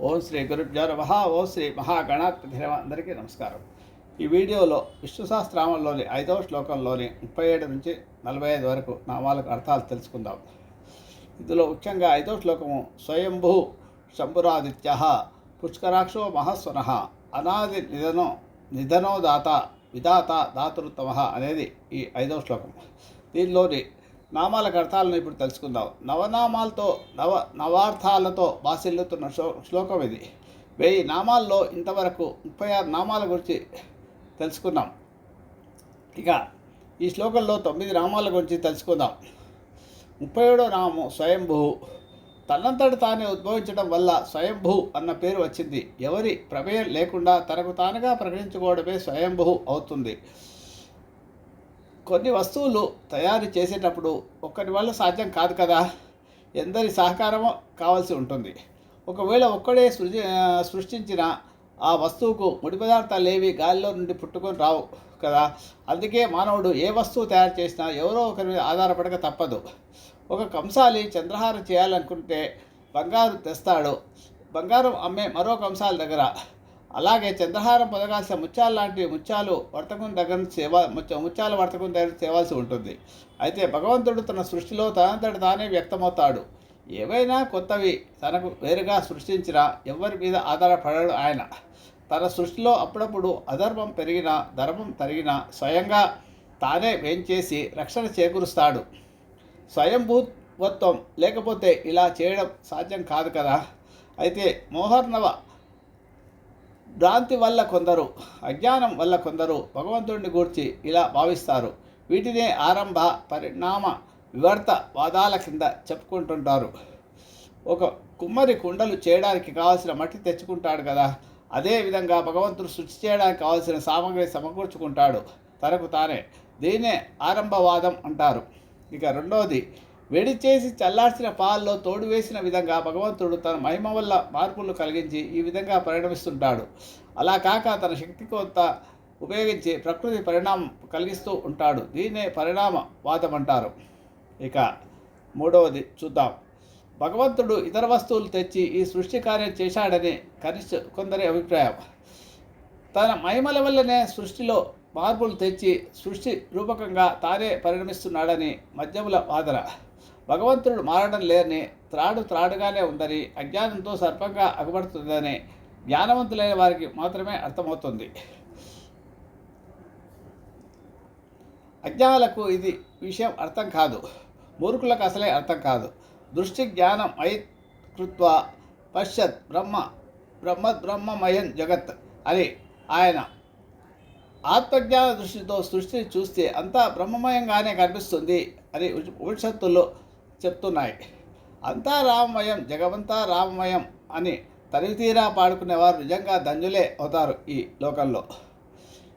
ఓం శ్రీ గురుభ్యో నమ ఓం శ్రీ మహాగణాధిరవ అందరికీ నమస్కారం. ఈ వీడియోలో విష్ణు సహస్రామంలోని ఐదవ శ్లోకంలోని ముప్పై ఏడు నుంచి నలభై ఐదు వరకు నామాలకు అర్థాలు తెలుసుకుందాం. ఇందులో ముఖ్యంగా ఐదవ శ్లోకము స్వయంభూ శంభురాదిత్య పుష్కరాక్షో మహస్వన అనాది నిధనో నిధనోదాత విధాత దాతృత్తమ అనేది ఈ ఐదవ శ్లోకం దీనిలోని నామాలకు అర్థాలను ఇప్పుడు తెలుసుకుందాం. నవనామాలతో నవ నవార్థాలతో బాసిల్లుతున్న శ్లో శ్లోకం ఇది. వెయ్యి నామాల్లో ఇంతవరకు ముప్పై ఆరు నామాల గురించి తెలుసుకున్నాం ఇక ఈ శ్లోకంలో తొమ్మిది నామాల గురించి తెలుసుకుందాం. ముప్పై ఏడో నామం స్వయంభూ. తనంతట తానే ఉద్భవించడం వల్ల స్వయంభూ అన్న పేరు వచ్చింది. ఎవరి ప్రమేయం లేకుండా తనకు తానుగా ప్రకటించుకోవడమే స్వయంభూ అవుతుంది. కొన్ని వస్తువులు తయారు చేసేటప్పుడు ఒక్కరి వల్ల సాధ్యం కాదు కదా. ఎందరి సహకారం కావాల్సి ఉంటుంది. ఒకవేళ ఒక్కడే సృజి సృష్టించిన ఆ వస్తువుకు ముడి పదార్థాలు ఏవి గాలిలో నుండి పుట్టుకొని రావు కదా. అందుకే మానవుడు ఏ వస్తువు తయారు చేసినా ఎవరో ఒకరి మీద ఆధారపడక తప్పదు. ఒక కంసాలి చంద్రహారం చేయాలనుకుంటే బంగారు తెస్తాడు. బంగారం అమ్మే మరో కంసాల దగ్గర. అలాగే చంద్రహారం పొదగాల్సిన ముత్యాలు లాంటి ముత్యాలు వర్తకం దగ్గర సేవా సేవ ముత్యాల వర్తకం దగ్గర చేయవలసి ఉంటుంది. అయితే భగవంతుడు తన సృష్టిలో తనంతట తానే వ్యక్తమవుతాడు. ఏవైనా కొత్తవి తనకు వేరుగా సృష్టించినా ఎవరి మీద ఆధారపడడు ఆయన. తన సృష్టిలో అప్పుడప్పుడు అధర్మం పెరిగినా ధర్మం తరిగినా స్వయంగా తానే వేంచేసి రక్షణ చేకూరుస్తాడు. స్వయంభూత్వత్వం లేకపోతే ఇలా చేయడం సాధ్యం కాదు కదా? అయితే మోహర్నవ భ్రాంతి వల్ల కొందరు అజ్ఞానం వల్ల కొందరు భగవంతుడిని గూర్చి ఇలా భావిస్తారు. వీటినే ఆరంభ పరిణామ వివర్త వాదాల కింద చెప్పుకుంటుంటారు. ఒక కుమ్మరి కుండలు చేయడానికి కావాల్సిన మట్టి తెచ్చుకుంటాడు కదా అదే విధంగా భగవంతుడు సృష్టి చేయడానికి కావాల్సిన సామగ్రి సమకూర్చుకుంటాడు తనకు తానే. దీన్నే ఆరంభవాదం అంటారు. ఇక రెండవది వేడి చేసి చల్లార్చిన పాల్లో తోడు వేసిన విధంగా భగవంతుడు తన మహిమ వల్ల మార్పులు కలిగించి ఈ విధంగా పరిణమిస్తుంటాడు. అలా కాక తన శక్తి కొంత ఉపయోగించి ప్రకృతి పరిణామం కలిగిస్తూ ఉంటాడు. దీన్నే పరిణామవాదం అంటారు ఇక మూడవది చూద్దాం. భగవంతుడు ఇతర వస్తువులు తెచ్చి ఈ సృష్టి కార్యం చేశాడని కనిష్ట కొందరి అభిప్రాయం. తన మహిమల వల్లనే సృష్టిలో మార్పులు తెచ్చి సృష్టి రూపకంగా తానే పరిణమిస్తున్నాడని మధ్యముల వాదన. భగవంతుడు మారడం లేరని త్రాడు త్రాడుగానే ఉందని అజ్ఞానంతో సర్పంగా అగబడుతుందని జ్ఞానవంతులైన వారికి మాత్రమే అర్థమవుతుంది. అజ్ఞానులకు ఇది విషయం అర్థం కాదు. మూర్ఖులకు అసలే అర్థం కాదు. దృష్టి జ్ఞానం అయి కృత్వ పశ్చత్ బ్రహ్మ బ్రహ్మ బ్రహ్మమయం జగత్ అని ఆయన ఆత్మజ్ఞాన దృష్టితో సృష్టిని చూస్తే అంతా బ్రహ్మమయంగానే కనిపిస్తుంది అని ఉపనిషత్తుల్లో చెప్తున్నాయి. అంతా రామమయం జగమంతా రామమయం అని తనితీరా పాడుకునేవారు నిజంగా ధన్యులే అవుతారు ఈ లోకంలో.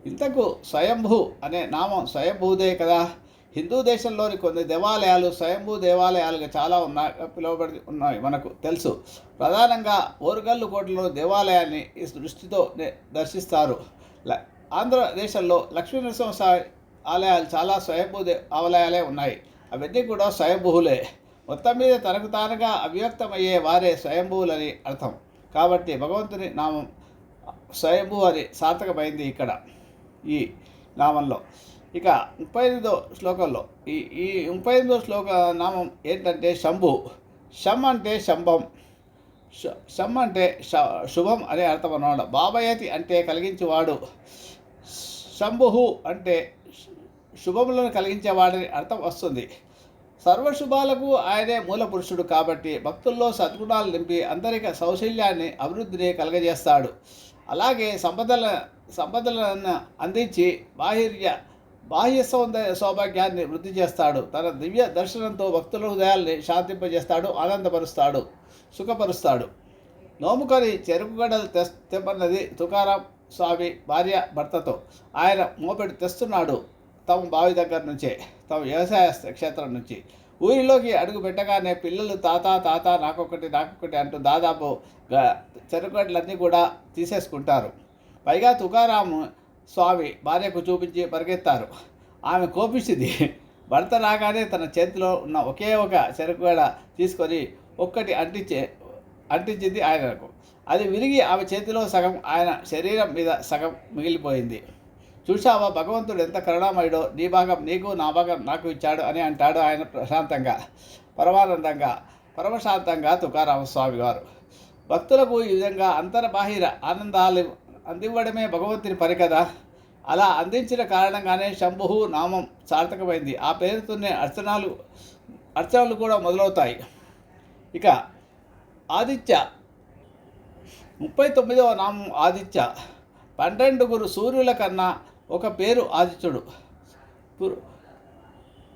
ఇంతకు స్వయంభూ అనే నామం స్వయంభూదే కదా. హిందూ దేశంలోని కొన్ని దేవాలయాలు స్వయంభూ దేవాలయాలుగా చాలా ఉన్నాయి పిలువబడి ఉన్నాయి మనకు తెలుసు. ప్రధానంగా ఓరుగల్లు కోటలో దేవాలయాన్ని ఈ దృష్టితో దర్శిస్తారు. ఆంధ్రదేశంలో లక్ష్మీ నరసింహస్వామి ఆలయాలు చాలా స్వయంభూ దే ఆలయాలే ఉన్నాయి. అవన్నీ కూడా స్వయంభూలే. మొత్తం మీద తనకు తానుగా అవ్యక్తమయ్యే వారే స్వయంభూలని అర్థం. కాబట్టి భగవంతుని నామం స్వయంభూ అని సార్థకమైంది ఇక్కడ ఈ నామంలో. ఇక ముప్పై ఎనిమిదో శ్లోకంలో ఈ ఈ ముప్పై ఎనిమిదో శ్లోక నామం ఏంటంటే శంభు. శం అంటే శంభం. శం అంటే శ- శుభం అనే అర్థం అన్నమాట. బాబయతి అంటే కలిగించేవాడు. శంభు అంటే శుభములను కలిగించేవాడని అర్థం వస్తుంది. సర్వశుభాలకు ఆయనే మూల పురుషుడు కాబట్టి భక్తుల్లో సద్గుణాలు నింపి అందరిక సౌశల్యాన్ని అభివృద్ధిని కలగజేస్తాడు. అలాగే సంపదల సంపదలను అందించి బాహిర్య బాహ్య సౌందర్య సౌభాగ్యాన్ని వృద్ధి చేస్తాడు. తన దివ్య దర్శనంతో భక్తుల హృదయాల్ని శాంతింపజేస్తాడు ఆనందపరుస్తాడు సుఖపరుస్తాడు. నోముకొని చెరుకు గడలు తెస్ తెమ్మన్నది తుకారాం స్వామి భార్య భర్తతో. ఆయన మోపెడు తెస్తున్నాడు. తమ బావి దగ్గర నుంచే తమ వ్యవసాయ క్షేత్రం నుంచి. ఊరిలోకి అడుగు పెట్టగానే పిల్లలు తాత తాత నాకొకటి నాకొకటి అంటూ దాదాపు చెరుకట్లన్నీ కూడా తీసేసుకుంటారు. పైగా తుకారాము స్వామి భార్యకు చూపించి పరిగెత్తారు. ఆమె కోపించింది భర్త రాగానే తన చేతిలో ఉన్న ఒకే ఒక చెరుకుగడ తీసుకొని ఒక్కటి అంటించే అంటించింది ఆయనకు. అది విరిగి ఆమె చేతిలో సగం ఆయన శరీరం మీద సగం మిగిలిపోయింది. చూశావా? భగవంతుడు ఎంత కరుణామయుడో. నీ భాగం నీకు నా భాగం నాకు ఇచ్చాడు అని అంటాడు ఆయన ప్రశాంతంగా. పరమానందంగా పరమశాంతంగా తుకారామస్వామి వారు భక్తులకు ఈ విధంగా అంతర్బాహిర ఆనందాలు అందివ్వడమే భగవంతుని పని కదా. అలా అందించిన కారణంగానే శంభు నామం సార్థకమైంది. ఆ పేరుతోనే అర్చనాలు అర్చనలు కూడా మొదలవుతాయి. ఇక ఆదిత్య ముప్పై తొమ్మిదవ నామం ఆదిత్య. పన్నెండుగురు సూర్యుల కన్నా ఒక పేరు ఆదిత్యుడు.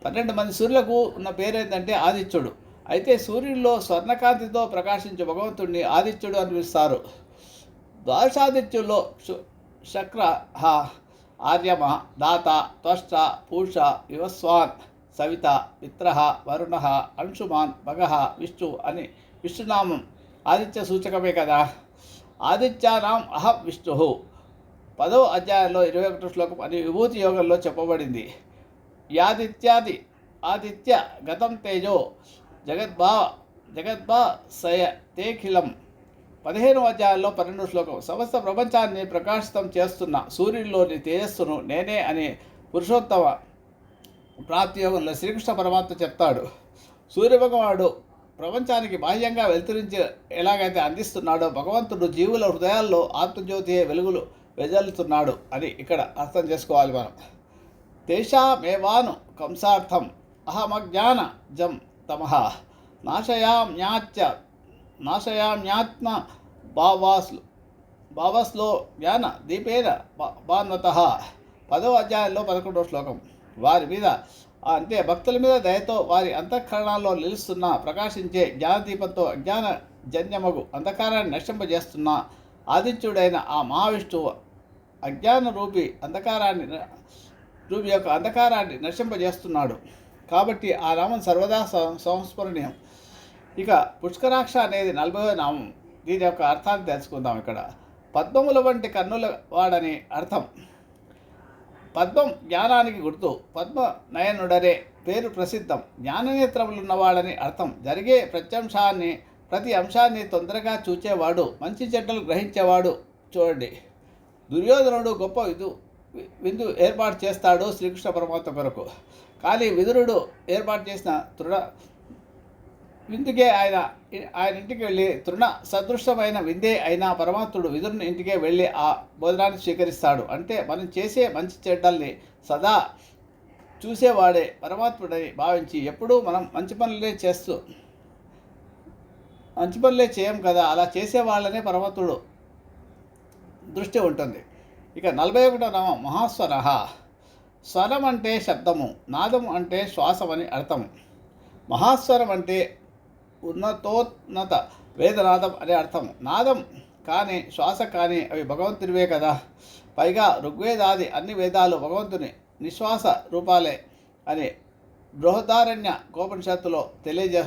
పన్నెండు మంది సూర్యులకు ఉన్న పేరు ఏంటంటే ఆదిత్యుడు. అయితే సూర్యుల్లో స్వర్ణకాంతితో ప్రకాశించే భగవంతుడిని ఆదిత్యుడు అని పిలుస్తారు. ద్వాదశాదిత్యుల్లో శక్ర ఆర్యమ దాత త్వష్ట పూష వివస్వాన్ సవిత మిత్ర వరుణ అంశుమాన్ భగ విష్ణు అని విష్ణునామం ఆదిత్య సూచకమే కదా. ఆదిత్యానాం అహం విష్ణు. పదవ అధ్యాయంలో ఇరవై ఒకటో శ్లోకం అని విభూతి యోగంలో చెప్పబడింది. యాదిత్యాది ఆదిత్య గతం తేజో జగద్భా జగద్భా సయ తేఖిలం పదిహేను అధ్యాయంలో పన్నెండు శ్లోకం సమస్త ప్రపంచాన్ని ప్రకాశితం చేస్తున్న సూర్యుడిలోని తేజస్సును నేనే అనే పురుషోత్తమ ప్రాప్తి యోగంలో శ్రీకృష్ణ పరమాత్మ చెప్తాడు. సూర్యభగవాడు ప్రపంచానికి బాహ్యంగా వెలుతురించి ఎలాగైతే అందిస్తున్నాడో భగవంతుడు జీవుల హృదయాల్లో ఆత్మజ్యోతి వెలుగులు వెజల్తున్నాడు అని ఇక్కడ అర్థం చేసుకోవాలి మనం. తేషామేవాను కంసార్థం అహమజ్ఞాన జం తమః నాశయామ్యాచ నాశయామ్యాత్మ భావాస్లు భావస్లో జ్ఞాన దీపేన భాన్వత పదవ అధ్యాయంలో పదకొండవ శ్లోకం. వారి మీద అంటే భక్తుల మీద దయతో వారి అంతఃకరణాల్లో నిలుస్తున్న ప్రకాశించే జ్ఞానదీపంతో అజ్ఞాన జన్యమగు అంధకారాన్ని నశింపజేస్తున్న ఆదిత్యుడైన ఆ మహావిష్ణువు అజ్ఞాన రూపి అంధకారాన్ని రూపి యొక్క అంధకారాన్ని నశింపజేస్తున్నాడు. కాబట్టి ఆ నామం సర్వదా సంస్మరణీయం. ఇక పుష్కరాక్ష అనేది నలభై నామం. దీని యొక్క అర్థాన్ని తెలుసుకుందాం ఇక్కడ. పద్మముల వంటి కన్నుల వాడని అర్థం. పద్మం జ్ఞానానికి గుర్తు. పద్మ నయనుడరే పేరు ప్రసిద్ధం. జ్ఞాననేత్రములున్నవాడని అర్థం. జరిగే ప్రత్యంశాన్ని ప్రతి అంశాన్ని తొందరగా చూచేవాడు మంచి చెడ్డలు గ్రహించేవాడు. చూడండి. దుర్యోధనుడు గొప్ప విధు విందు ఏర్పాటు చేస్తాడు శ్రీకృష్ణ పరమాత్మ కొరకు. కానీ విదురుడు ఏర్పాటు చేసిన తృణ విందుకే ఆయన ఆయన ఇంటికి వెళ్ళి తృణ సదృష్టమైన విందే అయిన పరమాత్ముడు విదురుని ఇంటికే వెళ్ళి ఆ భోజనాన్ని స్వీకరిస్తాడు. అంటే మనం చేసే మంచి చెడ్డల్ని సదా చూసేవాడే పరమాత్ముడని భావించి ఎప్పుడూ మనం మంచి పనులే చేస్తూ మంచి పనులే చేయం కదా అలా చేసే వాళ్ళనే పరమాత్ముడు. దృష్టి ఉంటుంది. ఇక నలభై ఒకటో నామం మహాస్వర. స్వరం అంటే శబ్దము నాదం అంటే శ్వాసం అని అర్థం మహాస్వరం అంటే ఉన్నతోన్నత వేదనాదం అనే అర్థం నాదం కానీ శ్వాస కానీ అవి భగవంతునివే కదా. పైగా ఋగ్వేదాది అన్ని వేదాలు భగవంతుని నిశ్వాస రూపాలే అని బృహదారణ్య గోపనిషత్తులో తెలియజే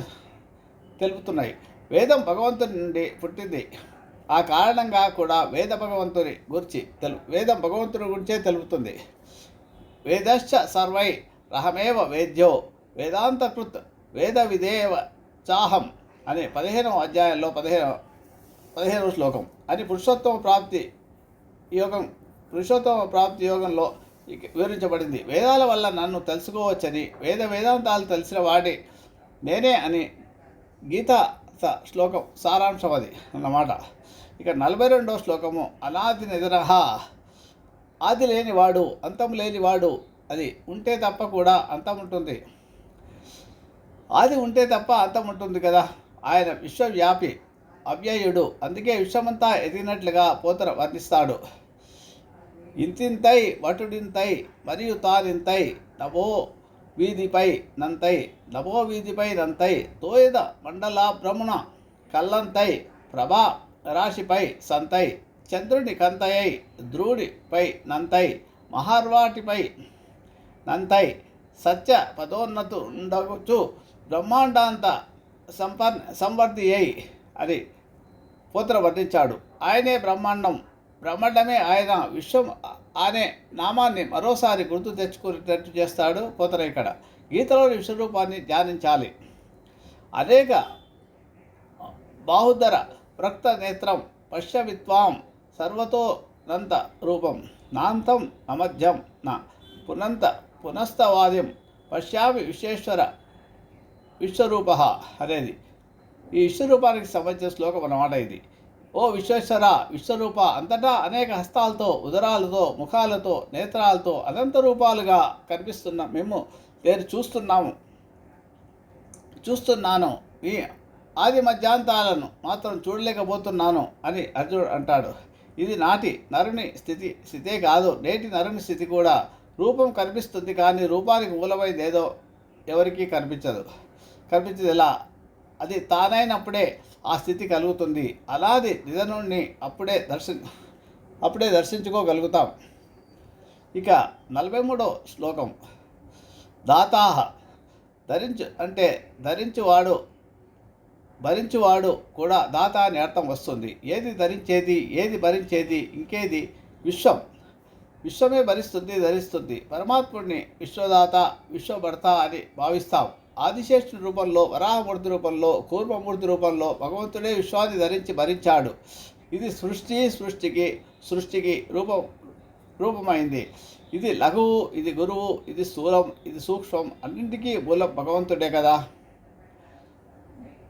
తెలుపుతున్నాయి. వేదం భగవంతుని నుండి పుట్టింది. ఆ కారణంగా కూడా వేద భగవంతుని గురించి తెలు వేదం భగవంతుని గురించే తెలుపుతుంది. వేదశ్చ సర్వై రహమేవ వేద్యో వేదాంతకృత్ వేద విధేవ చాహం అనే పదిహేనవ అధ్యాయంలో పదిహేనవ పదిహేనవ శ్లోకం. అని పురుషోత్తమ ప్రాప్తి యోగం పురుషోత్తమ ప్రాప్తి యోగంలో వివరించబడింది. వేదాల వల్ల నన్ను తెలుసుకోవచ్చని వేద వేదాంతాలు తెలిసిన వాడి నేనే అని గీత శ్లోకం సారాంశం అది అన్నమాట. ఇక నలభై రెండవ శ్లోకము అనాది నిధనహ ఆది లేనివాడు అంతం లేనివాడు అది ఉంటే తప్ప కూడా అంతం ఉంటుంది. ఆది ఉంటే తప్ప అంతం ఉంటుంది కదా. ఆయన విశ్వవ్యాపి అవ్యయుడు. అందుకే విశ్వమంతా ఎదిగినట్లుగా పోతన వర్ణిస్తాడు. ఇంతింతై వటుడింతై మరియు తానింతై నవో వీధిపై నంతై నభో వీధిపై నంతై తోయద మండల భ్రమణ కల్లంతై ప్రభా రాశిపై సంతై చంద్రుని కంతయై ద్రోడిపై నంతై మహార్వాటిపై నంతై సత్య పదోన్నతు ఉండవచ్చు బ్రహ్మాండాంత సంపర్ సంవర్ధి అయి అని పోత్ర వర్ణించాడు. ఆయనే బ్రహ్మాండం. బ్రహ్మాండమే ఆయన విశ్వం అనే నామాన్ని మరోసారి గుర్తు తెచ్చుకునేటట్టు చేస్తాడు పోతన గీతలోని విశ్వరూపాన్ని ధ్యానించాలి. అనేక బాహుధర రక్త నేత్రం పశ్యవిత్వాం సర్వతో నంత రూపం నాంతం నమధ్యం నా పునంత పునస్తవాద్యం పశ్యామి విశ్వేశ్వర విశ్వరూప అనేది. ఈ విశ్వరూపానికి సంబంధించిన శ్లోకం అన్నమాట ఇది. ఓ విశ్వేశ్వర విశ్వరూప అంతటా అనేక హస్తాలతో ఉదరాలతో ముఖాలతో నేత్రాలతో అనంత రూపాలుగా కనిపిస్తున్న మేము నేను చూస్తున్నాము చూస్తున్నాను. ఈ ఆది మధ్యాంతాలను మాత్రం చూడలేకపోతున్నాను అని అర్జునుడు అంటాడు. ఇది నాటి నరుని స్థితి స్థితే కాదు నేటి నరుని స్థితి కూడా. రూపం కనిపిస్తుంది కానీ రూపానికి మూలమైనది ఏదో ఎవరికీ కనిపించదు. కనిపించదు ఎలా? అది తానైనప్పుడే ఆ స్థితి కలుగుతుంది. అలాది నిజనుణ్ణి అప్పుడే దర్శి అప్పుడే దర్శించుకోగలుగుతాం. ఇక నలభై మూడో శ్లోకం. దాతాహ ధరించు అంటే ధరించువాడు భరించువాడు కూడా దాత అని అర్థం వస్తుంది. ఏది ధరించేది ఏది భరించేది ఇంకేది విశ్వం. విశ్వమే భరిస్తుంది ధరిస్తుంది. పరమాత్ముడిని విశ్వదాత విశ్వభర్త అని భావిస్తాం. ఆదిశేషుని రూపంలో వరాహమూర్తి రూపంలో కూర్మమూర్తి రూపంలో భగవంతుడే విశ్వాన్ని ధరించి భరించాడు. ఇది సృష్టి సృష్టికి సృష్టికి రూపం రూపమైంది. ఇది లఘువు ఇది గురువు ఇది స్థూలం ఇది సూక్ష్మం అన్నింటికీ మూలం భగవంతుడే కదా.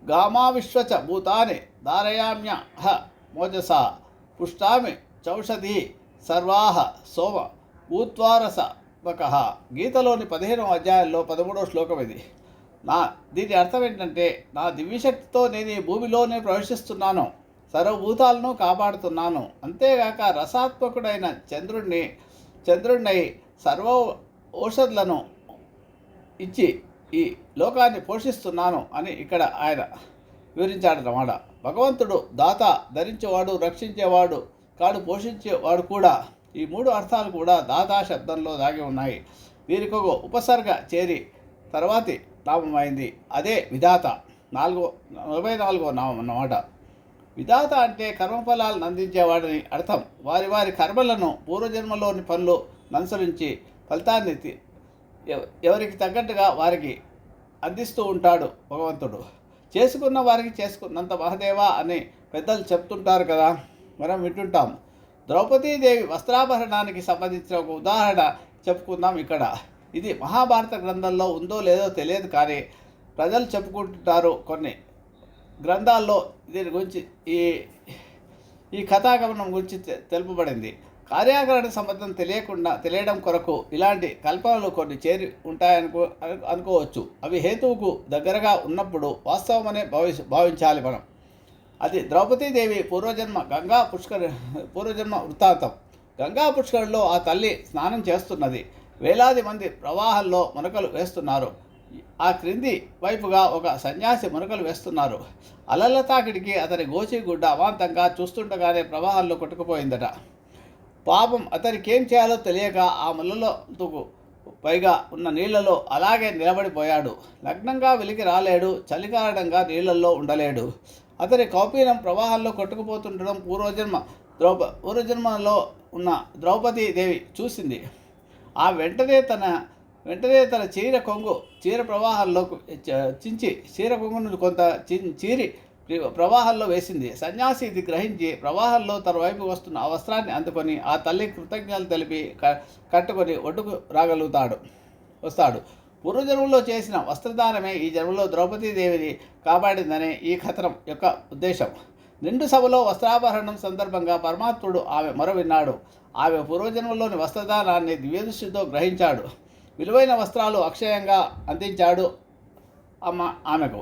గామా విశ్వచ భూతాని ధారయామ్య హ మోజస పుష్టామి చౌషధి సర్వాహ సోమ భూత్వారస గీతలోని పదిహేనవ అధ్యాయంలో పదమూడవ శ్లోకం ఇది. నా దీని అర్థం ఏంటంటే నా దివ్యశక్తితో నేను ఈ భూమిలోనే ప్రవేశిస్తున్నాను సర్వభూతాలను కాపాడుతున్నాను. అంతేగాక రసాత్మకుడైన చంద్రుణ్ణి చంద్రుణ్ణి సర్వ ఔషధులను ఇచ్చి ఈ లోకాన్ని పోషిస్తున్నాను అని ఇక్కడ ఆయన వివరించాడన్నమాట. భగవంతుడు దాత ధరించేవాడు రక్షించేవాడు కాడు పోషించేవాడు కూడా ఈ మూడు అర్థాలు కూడా దాతా శబ్దంలో దాగి ఉన్నాయి. దీనికి ఒక ఉపసర్గ చేరి తర్వాతి నామమైంది అదే విధాత. నాలుగో నలభై నాలుగో నామం అన్నమాట విధాత అంటే కర్మఫలాలను అందించేవాడని అర్థం. వారి వారి కర్మలను పూర్వజన్మలోని పనులు అనుసరించి ఫలితాన్ని ఎవ- ఎవరికి తగ్గట్టుగా వారికి అందిస్తూ ఉంటాడు భగవంతుడు. చేసుకున్న వారికి చేసుకున్నంత మహదేవా అని పెద్దలు చెప్తుంటారు కదా. మనం వింటుంటాం. ద్రౌపదీదేవి వస్త్రాభరణానికి సంబంధించిన ఒక ఉదాహరణ చెప్పుకుందాం ఇక్కడ. ఇది మహాభారత గ్రంథంలో ఉందో లేదో తెలియదు కానీ ప్రజలు చెప్పుకుంటుంటారు కొన్ని గ్రంథాల్లో దీని గురించి ఈ ఈ కథాగమనం గురించి తెలుపబడింది. కార్యాకరణ సంబంధం తెలియకుండా తెలియడం కొరకు ఇలాంటి కల్పనలు కొన్ని చేరి ఉంటాయనుకో అను- అనుకోవచ్చు. అవి హేతువుకు దగ్గరగా ఉన్నప్పుడు వాస్తవమనే భావి భావించాలి మనం. అది ద్రౌపదీదేవి పూర్వజన్మ గంగా పుష్కర పూర్వజన్మ వృత్తాంతం. గంగా పుష్కరంలో ఆ తల్లి స్నానం చేస్తున్నది. వేలాది మంది ప్రవాహంలో మునకలు వేస్తున్నారు. ఆ క్రింది వైపుగా ఒక సన్యాసి మునకలు వేస్తున్నారు. అలల తాకిడికి అతని గోచిగుడ్డ అవాంతంగా చూస్తుండగానే ప్రవాహంలో కొట్టుకుపోయిందట. పాపం అతనికి ఏం చేయాలో తెలియక ఆ ముళ్ళలో పైగా ఉన్న నీళ్ళలో అలాగే నిలబడిపోయాడు. నగ్నంగా వెలికి రాలేడు చలి కారణంగా నీళ్ళలో ఉండలేడు. అతని కౌపీనం ప్రవాహంలో కొట్టుకుపోతుండడం పూర్వజన్మ ద్రౌప పూర్వజన్మలో ఉన్న ద్రౌపదీ దేవి చూసింది. ఆ వెంటనే తన వెంటనే తన చీర కొంగు చీర ప్రవాహంలో చించి చీర కొంగును కొంత చి- చీరి ప్రవాహంలో వేసింది. సన్యాసి ఇది గ్రహించి ప్రవాహంలో తన వైపు వస్తున్న ఆ వస్త్రాన్ని అందుకొని ఆ తల్లి కృతజ్ఞతలు తెలిపి క- కట్టుకొని ఒడ్డుకు రాగలుగుతాడు వస్తాడు. పూర్వజన్మలో చేసిన వస్త్రదానమే ఈ జన్మలో ద్రౌపదీదేవిని కాపాడిందని ఈ కథనం యొక్క ఉద్దేశం. నిండు సభలో వస్త్రాభరణం సందర్భంగా పరమాత్ముడు ఆమె మొర విన్నాడు. ఆమె పూర్వజన్మలోని వస్త్రదానాన్ని దివ్యదృష్టితో గ్రహించాడు. విలువైన వస్త్రాలు అక్షయంగా అందించాడు అమ్మ ఆమెకు.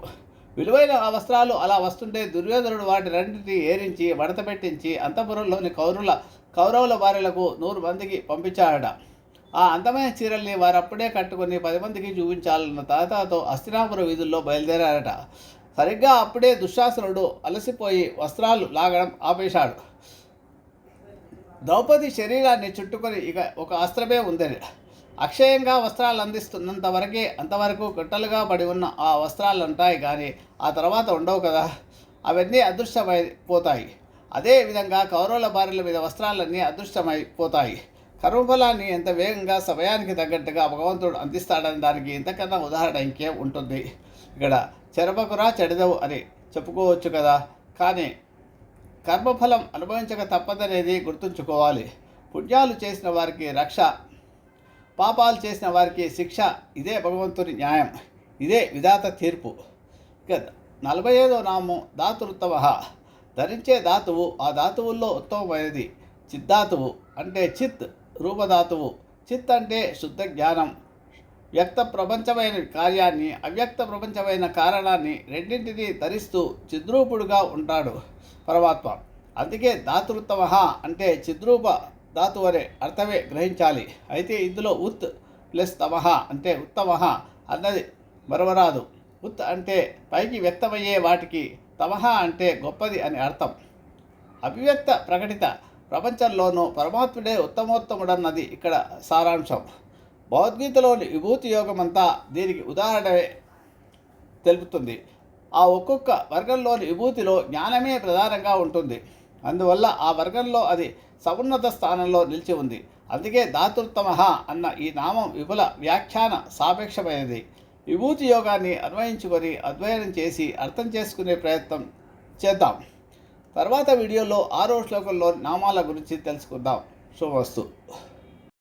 విలువైన ఆ వస్త్రాలు అలా వస్తుంటే దుర్యోధనుడు వాటి రెండింటిని ఏరించి మడత పెట్టించి అంతపురంలోని కౌరుల కౌరవుల భార్యలకు నూరు మందికి పంపించాడట. ఆ అందమైన చీరల్ని వారప్పుడే కట్టుకుని కట్టుకొని పది మందికి చూపించాలన్న తాతతో అస్తినాపుర వీధుల్లో బయలుదేరారట. సరిగ్గా అప్పుడే దుశ్శాసనుడు అలసిపోయి వస్త్రాలు లాగడం ఆపేశాడు. ద్రౌపది శరీరాన్ని చుట్టుకొని ఇక ఒక అస్త్రమే ఉందని. అక్షయంగా వస్త్రాలు అందిస్తున్నంత వరకే అంతవరకు కట్టలుగా పడి ఉన్న ఆ వస్త్రాలు ఉంటాయి కానీ ఆ తర్వాత ఉండవు కదా. అవన్నీ అదృశ్యమైపోతాయి. అదే విధంగా కౌరవుల భార్యల మీద వస్త్రాలన్నీ అదృశ్యమైపోతాయి. కర్మఫలాన్ని ఎంత వేగంగా సమయానికి తగ్గట్టుగా భగవంతుడు అందిస్తాడని దానికి ఇంతకన్నా ఉదాహరణ ఇంకేం ఉంటుంది? ఇక్కడ చెరపకురా చెడదవు అని చెప్పుకోవచ్చు కదా. కానీ కర్మఫలం అనుభవించక తప్పదనేది గుర్తుంచుకోవాలి. పుణ్యాలు చేసిన వారికి రక్ష పాపాలు చేసిన వారికి శిక్ష ఇదే భగవంతుని న్యాయం. ఇదే విధాత తీర్పు. ఇక నలభై ఐదో నామం ధాతురుత్తమ ధరించే ధాతువు ఆ ధాతువుల్లో ఉత్తమమైనది. చిద్ధాతువు అంటే చిత్ రూపధాతువు. చిత్ అంటే శుద్ధ జ్ఞానం. వ్యక్త ప్రపంచమైన కార్యాన్ని అవ్యక్త ప్రపంచమైన కారణాన్ని రెండింటినీ ధరిస్తూ చిద్రూపుడుగా ఉంటాడు పరమాత్మ. అందుకే ధాతృత్వ అంటే చిద్రూప ధాతు అనే అర్థమే గ్రహించాలి. అయితే ఇందులో ఉత్ ప్లస్ తమహ అంటే ఉత్తమ అన్నది మరవరాదు. ఉత్ అంటే పైకి వ్యక్తమయ్యే వాటికి తమహ అంటే గొప్పది అని అర్థం. అభివ్యక్త ప్రకటిత ప్రపంచంలోనూ పరమాత్ముడే ఉత్తమోత్తముడన్నది ఇక్కడ సారాంశం. భగవద్గీతలోని విభూతి యోగమంతా దీనికి ఉదాహరణే తెలుపుతుంది. ఆ ఒక్కొక్క వర్గంలోని విభూతిలో జ్ఞానమే ప్రధానంగా ఉంటుంది. అందువల్ల ఆ వర్గంలో అది సమున్నత స్థానంలో నిలిచి ఉంది. అందుకే దాతృత్తమ అన్న ఈ నామం విపుల వ్యాఖ్యాన సాపేక్షమైనది. విభూతి యోగాన్ని అన్వయించుకొని అధ్యయనం చేసి అర్థం చేసుకునే ప్రయత్నం చేద్దాం. తర్వాత వీడియోలో ఆరో శ్లోకంలో నామాల గురించి తెలుసుకుందాం. శుభవస్తు